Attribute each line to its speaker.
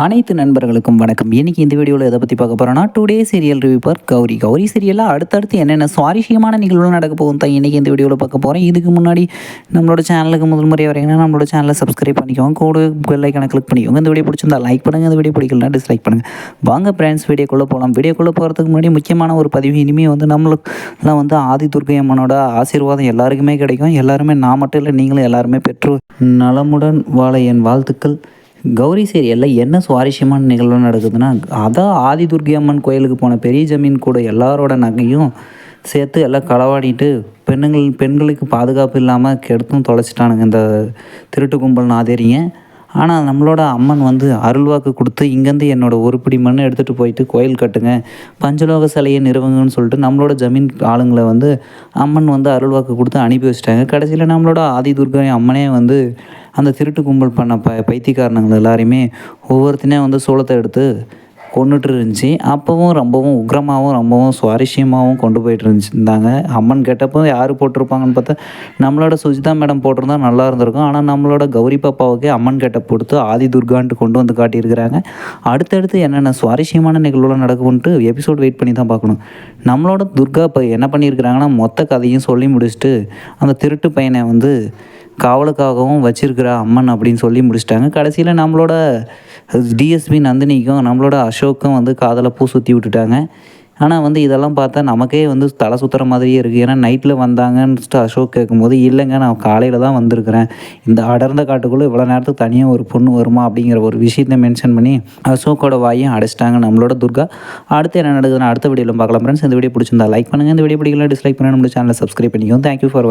Speaker 1: அனைத்து நண்பர்களுக்கும் வணக்கம். இன்னைக்கு இந்த வீடியோவில் எதை பற்றி பார்க்க போகிறோன்னா டுடே சீரியல் ரிவ்யூப்பர் கௌரி. கௌரி சீரியலில் அடுத்தடுத்து என்னென்ன சுவாரஸ்யமான நிகழ்வுகள் நடக்க போகும் தான் இன்றைக்கி இந்த வீடியோவில் பார்க்க போகிறேன் இதுக்கு முன்னாடி நம்மளோட சேனலுக்கு முதல் முறை வரீங்கன்னா நம்மளோட சேனலை சப்ஸ்கிரைப் பண்ணிக்கோங்க. கூட பெல் ஐக்கனை கிளிக் பண்ணிக்கோங்க. இந்த வீடியோ பிடிச்சிருந்தா லைக் பண்ணுங்கள் இந்த வீடியோ பிடிக்கலனா டிஸ்லைக் பண்ணுங்கள் வாங்க ஃப்ரெண்ட்ஸ் வீடியோக்குள்ளே போகலாம் வீடியோக்குள்ளே போகிறதுக்கு முன்னாடி முக்கியமான ஒரு பதிவு. இனிமேல் வந்து நம்மளுக்குலாம் வந்து ஆதி துர்கை அம்மனோட ஆசீர்வாதம் எல்லாருக்குமே கிடைக்கும். எல்லாருமே நான் மட்டும் இல்லை நீங்களும் எல்லாருமே பெற்று நலமுடன் வாழ என் வாழ்த்துக்கள். கௌரி சீரியலில் என்ன சுவாரஸ்யமான நிகழ்வு நடக்குதுன்னா அதான் ஆதி துர்கை அம்மன் கோயிலுக்கு போன பெரிய ஜமீன் கூட எல்லாரோட நகையும் சேர்த்து எல்லாம் களவாடிட்டு பெண்ணுங்கள் பெண்களுக்கு பாதுகாப்பு இல்லாமல் கெடுத்தும் தொலைச்சிட்டானுங்க இந்த திருட்டு கும்பல் நாதேரியை ஆனால் நம்மளோட அம்மன் வந்து அருள்வாக்கு கொடுத்து இங்கேருந்து என்னோட ஒரு பிடி மண் எடுத்துகிட்டு போயிட்டு கோயில் கட்டுங்க பஞ்சலோக சிலையை நிறுவுங்கன்னு சொல்லிட்டு நம்மளோட ஜமீன் ஆளுங்களை வந்து அம்மன் வந்து அருள்வாக்கு கொடுத்து அனுப்பி வச்சிட்டாங்க. கடைசியில் நம்மளோட ஆதி துர்கை அம்மனே வந்து அந்த திருட்டு கும்பல் பண்ண ப பைத்தியக்காரனுங்கள் எல்லாரையுமே ஒவ்வொருத்தனே வந்து சோளத்தை எடுத்து கொண்டுட்டு இருந்துச்சு அப்போவும் ரொம்பவும் உக்ரமாகவும் ரொம்பவும் சுவாரஸ்யமாகவும் கொண்டு போயிட்டு இருந்துச்சு இருந்தாங்க அம்மன் கேட்டப்போ யார் போட்டிருப்பாங்கன்னு பார்த்தா நம்மளோட சுஜிதா மேடம் போட்டிருந்தா நல்லா இருந்திருக்கும். ஆனால் நம்மளோட கௌரி பாப்பாவுக்கு அம்மன் கேட்ட கொடுத்து ஆதி துர்கான்ட்டு கொண்டு வந்து காட்டியிருக்கிறாங்க. அடுத்தடுத்து என்னென்ன சுவாரஸ்யமான நிகழ்வுலாம் நடக்கும்ன்ட்டு எபிசோட் வெயிட் பண்ணி தான் பார்க்கணும். நம்மளோட துர்கா இப்போ என்ன பண்ணியிருக்கிறாங்கன்னா மொத்த கதையும் சொல்லி முடிச்சுட்டு அந்த திருட்டு பையனை வந்து காவலுக்காகவும் வச்சிருக்கிற அம்மன் அப்படின்னு சொல்லி முடிச்சிட்டாங்க. கடைசியில் நம்மளோட டிஎஸ்பி நந்தினிக்கும் நம்மளோட அசோக்கும் வந்து காதலை பூ சுற்றி விட்டுட்டாங்க. ஆனால் வந்து இதெல்லாம் பார்த்தா நமக்கே வந்து தலை சுற்றுற மாதிரியே இருக்குது ஏன்னா நைட்டில் வந்தாங்கன்னு அசோக் கேட்கும்போது இல்லைங்க நான் காலையில் தான் வந்திருக்கிறேன். இந்த அடர்ந்த காட்டுக்குள்ளே இவ்வளோ நேரத்துக்கு தனியாக ஒரு பொண்ணு வருமா? அப்படிங்கிற ஒரு விஷயத்தை மென்ஷன் பண்ணி அசோக்கோட வாயும் அடைச்சிட்டாங்க நம்மளோட துர்கா. அடுத்து என்ன நடக்குதுன்னு அடுத்த வீடியோவில் பார்க்கலாம் ஃப்ரெண்ட்ஸ் இந்த வீடியோ பிடிச்சிருந்தா லைக் பண்ணுங்கள் இந்த வீடியோ பிடிக்கல டிஸ்லைக் பண்ணுங்கள் நம்மளோட சேனலை சப்ஸ்கிரைப் பண்ணிக்கோங்க. Thank you for